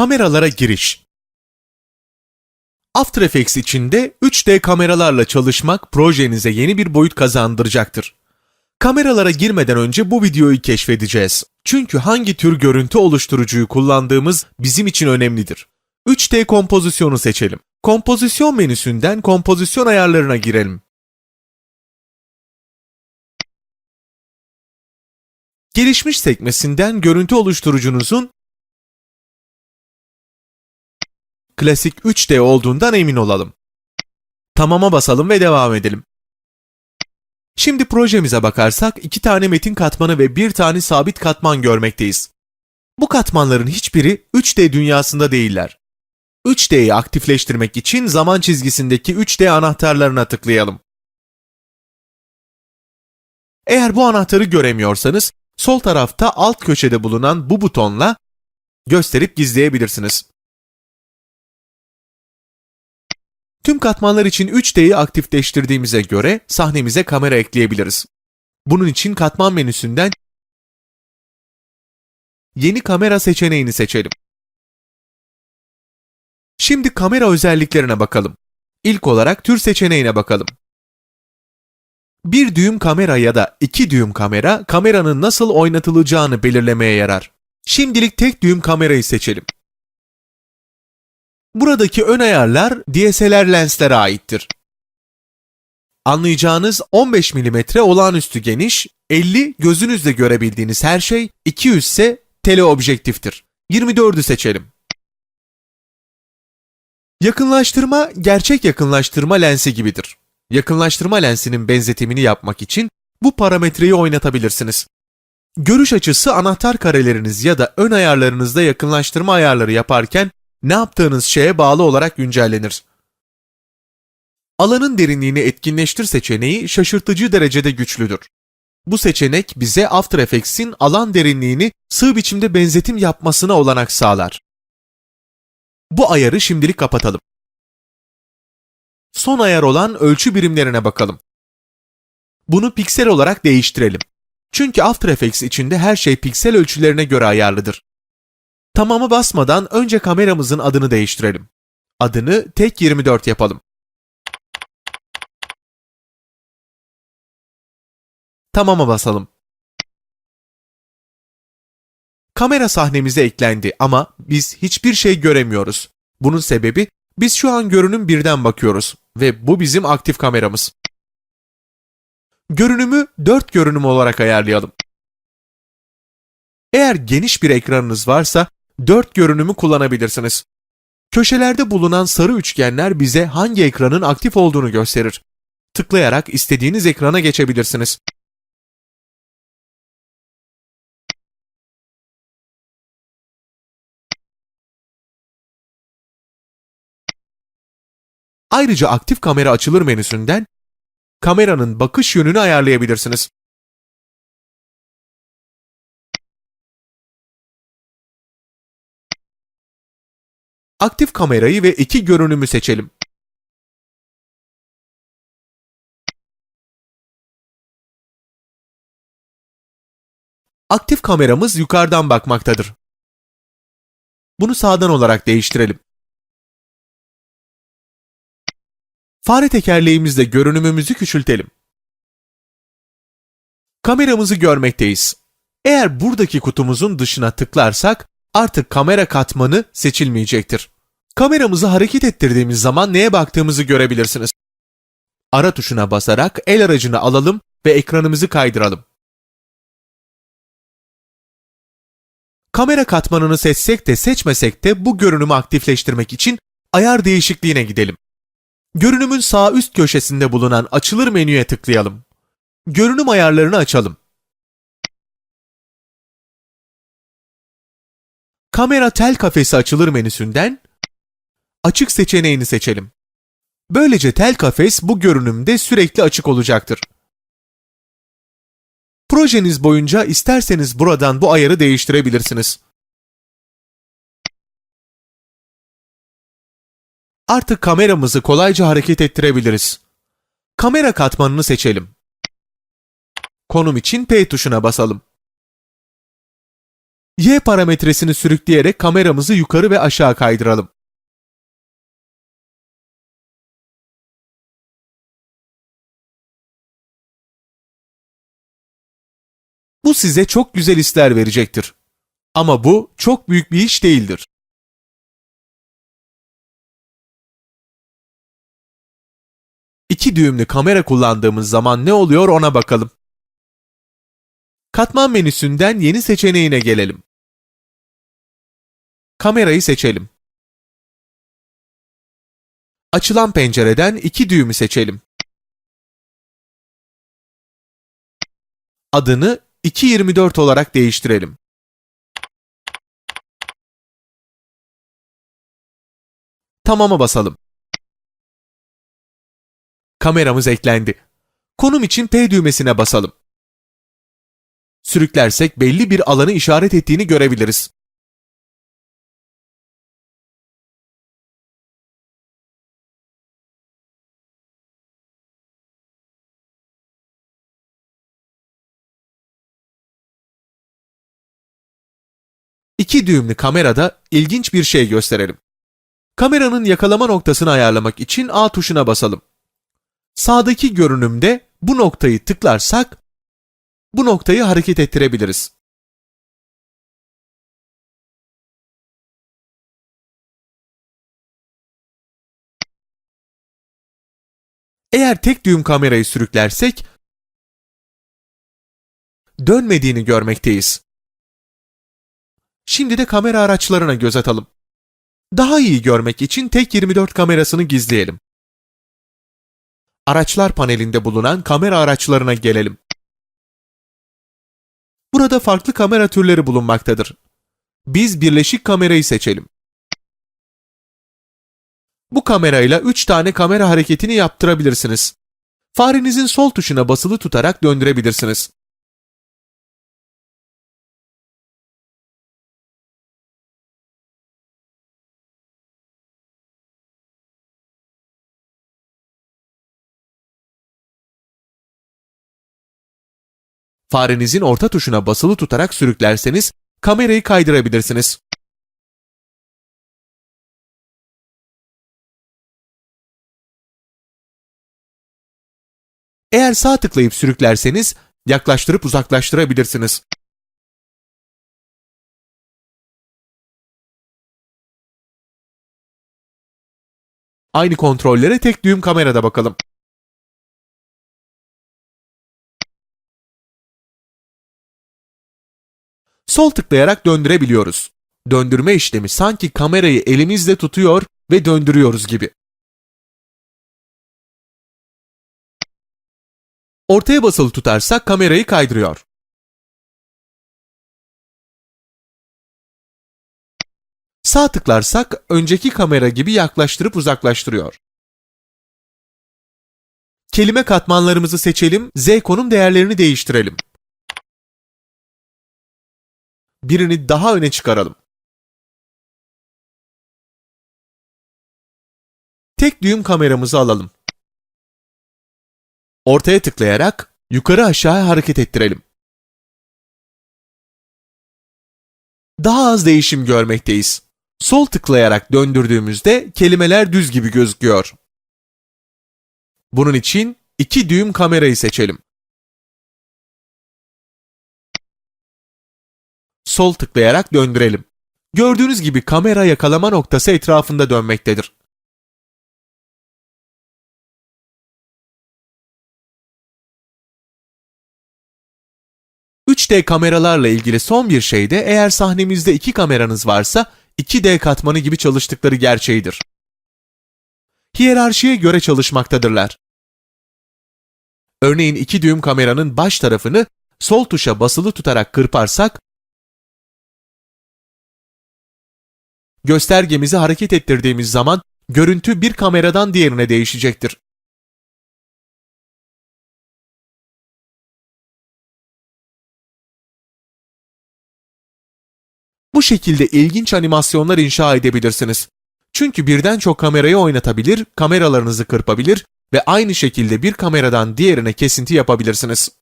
Kameralara giriş. After Effects içinde 3D kameralarla çalışmak projenize yeni bir boyut kazandıracaktır. Kameralara girmeden önce bu videoyu keşfedeceğiz. Çünkü hangi tür görüntü oluşturucuyu kullandığımız bizim için önemlidir. 3D kompozisyonu seçelim. Kompozisyon menüsünden kompozisyon ayarlarına girelim. Gelişmiş sekmesinden görüntü oluşturucunuzun klasik 3D olduğundan emin olalım. Tamama basalım ve devam edelim. Şimdi projemize bakarsak iki tane metin katmanı ve bir tane sabit katman görmekteyiz. Bu katmanların hiçbiri 3D dünyasında değiller. 3D'yi aktifleştirmek için zaman çizgisindeki 3D anahtarlarına tıklayalım. Eğer bu anahtarı göremiyorsanız sol tarafta alt köşede bulunan bu butonla gösterip gizleyebilirsiniz. Tüm katmanlar için 3D'yi aktifleştirdiğimize göre sahnemize kamera ekleyebiliriz. Bunun için katman menüsünden yeni kamera seçeneğini seçelim. Şimdi kamera özelliklerine bakalım. İlk olarak tür seçeneğine bakalım. Bir düğüm kamera ya da iki düğüm kamera kameranın nasıl oynatılacağını belirlemeye yarar. Şimdilik tek düğüm kamerayı seçelim. Buradaki ön ayarlar DSLR lenslere aittir. Anlayacağınız 15 mm olağanüstü geniş, 50 gözünüzle görebildiğiniz her şey, 200 ise teleobjektiftir. 24'ü seçelim. Yakınlaştırma gerçek yakınlaştırma lensi gibidir. Yakınlaştırma lensinin benzetimini yapmak için bu parametreyi oynatabilirsiniz. Görüş açısı anahtar kareleriniz ya da ön ayarlarınızda yakınlaştırma ayarları yaparken ne yaptığınız şeye bağlı olarak güncellenir. Alanın derinliğini etkinleştir seçeneği şaşırtıcı derecede güçlüdür. Bu seçenek bize After Effects'in alan derinliğini sığ biçimde benzetim yapmasına olanak sağlar. Bu ayarı şimdilik kapatalım. Son ayar olan ölçü birimlerine bakalım. Bunu piksel olarak değiştirelim. Çünkü After Effects içinde her şey piksel ölçülerine göre ayarlıdır. Tamamı basmadan önce kameramızın adını değiştirelim. Adını tek 24 yapalım. Tamama basalım. Kamera sahnemize eklendi ama biz hiçbir şey göremiyoruz. Bunun sebebi biz şu an görünüm birden bakıyoruz ve bu bizim aktif kameramız. Görünümü 4 görünüm olarak ayarlayalım. Eğer geniş bir ekranınız varsa 4 görünümü kullanabilirsiniz. Köşelerde bulunan sarı üçgenler bize hangi ekranın aktif olduğunu gösterir. Tıklayarak istediğiniz ekrana geçebilirsiniz. Ayrıca aktif kamera açılır menüsünden kameranın bakış yönünü ayarlayabilirsiniz. Aktif kamerayı ve iki görünümü seçelim. Aktif kameramız yukarıdan bakmaktadır. Bunu sağdan olarak değiştirelim. Fare tekerleğimizle görünümümüzü küçültelim. Kameramızı görmekteyiz. Eğer buradaki kutumuzun dışına tıklarsak artık kamera katmanı seçilmeyecektir. Kameramızı hareket ettirdiğimiz zaman neye baktığımızı görebilirsiniz. Ara tuşuna basarak el aracını alalım ve ekranımızı kaydıralım. Kamera katmanını seçsek de seçmesek de bu görünümü aktifleştirmek için ayar değişikliğine gidelim. Görünümün sağ üst köşesinde bulunan açılır menüye tıklayalım. Görünüm ayarlarını açalım. Kamera tel kafesi açılır menüsünden açık seçeneğini seçelim. Böylece tel kafes bu görünümde sürekli açık olacaktır. Projeniz boyunca isterseniz buradan bu ayarı değiştirebilirsiniz. Artık kameramızı kolayca hareket ettirebiliriz. Kamera katmanını seçelim. Konum için P tuşuna basalım. Y parametresini sürükleyerek kameramızı yukarı ve aşağı kaydıralım. Bu size çok güzel hisler verecektir. Ama bu çok büyük bir iş değildir. İki düğümlü kamera kullandığımız zaman ne oluyor ona bakalım. Katman menüsünden yeni seçeneğine gelelim. Kamerayı seçelim. Açılan pencereden iki düğümü seçelim. Adını 224 olarak değiştirelim. Tamama basalım. Kameramız eklendi. Konum için P düğmesine basalım. Sürüklersek belli bir alanı işaret ettiğini görebiliriz. İki düğümlü kamerada ilginç bir şey gösterelim. Kameranın yakalama noktasını ayarlamak için A tuşuna basalım. Sağdaki görünümde bu noktayı tıklarsak bu noktayı hareket ettirebiliriz. Eğer tek düğüm kamerayı sürüklersek dönmediğini görmekteyiz. Şimdi de kamera araçlarına göz atalım. Daha iyi görmek için tek 24 kamerasını gizleyelim. Araçlar panelinde bulunan kamera araçlarına gelelim. Burada farklı kamera türleri bulunmaktadır. Biz birleşik kamerayı seçelim. Bu kamerayla 3 tane kamera hareketini yaptırabilirsiniz. Farenizin sol tuşuna basılı tutarak döndürebilirsiniz. Farenizin orta tuşuna basılı tutarak sürüklerseniz kamerayı kaydırabilirsiniz. Eğer sağ tıklayıp sürüklerseniz yaklaştırıp uzaklaştırabilirsiniz. Aynı kontrollere tek düğüm kamerada bakalım. Sol tıklayarak döndürebiliyoruz. Döndürme işlemi sanki kamerayı elimizle tutuyor ve döndürüyoruz gibi. Ortaya basılı tutarsak kamerayı kaydırıyor. Sağ tıklarsak önceki kamera gibi yaklaştırıp uzaklaştırıyor. Kelime katmanlarımızı seçelim, Z konum değerlerini değiştirelim. Birini daha öne çıkaralım. Tek düğüm kameramızı alalım. Ortaya tıklayarak yukarı aşağı hareket ettirelim. Daha az değişim görmekteyiz. Sol tıklayarak döndürdüğümüzde kelimeler düz gibi gözüküyor. Bunun için iki düğüm kamerayı seçelim. Sol tıklayarak döndürelim. Gördüğünüz gibi kamera yakalama noktası etrafında dönmektedir. ...3D kameralarla ilgili son bir şey de eğer sahnemizde iki kameranız varsa 2D katmanı gibi çalıştıkları gerçeğidir. Hiyerarşiye göre çalışmaktadırlar. Örneğin iki düğüm kameranın baş tarafını sol tuşa basılı tutarak kırparsak göstergemizi hareket ettirdiğimiz zaman görüntü bir kameradan diğerine değişecektir. Bu şekilde ilginç animasyonlar inşa edebilirsiniz. Çünkü birden çok kamerayı oynatabilir, kameralarınızı kırpabilir ve aynı şekilde bir kameradan diğerine kesinti yapabilirsiniz.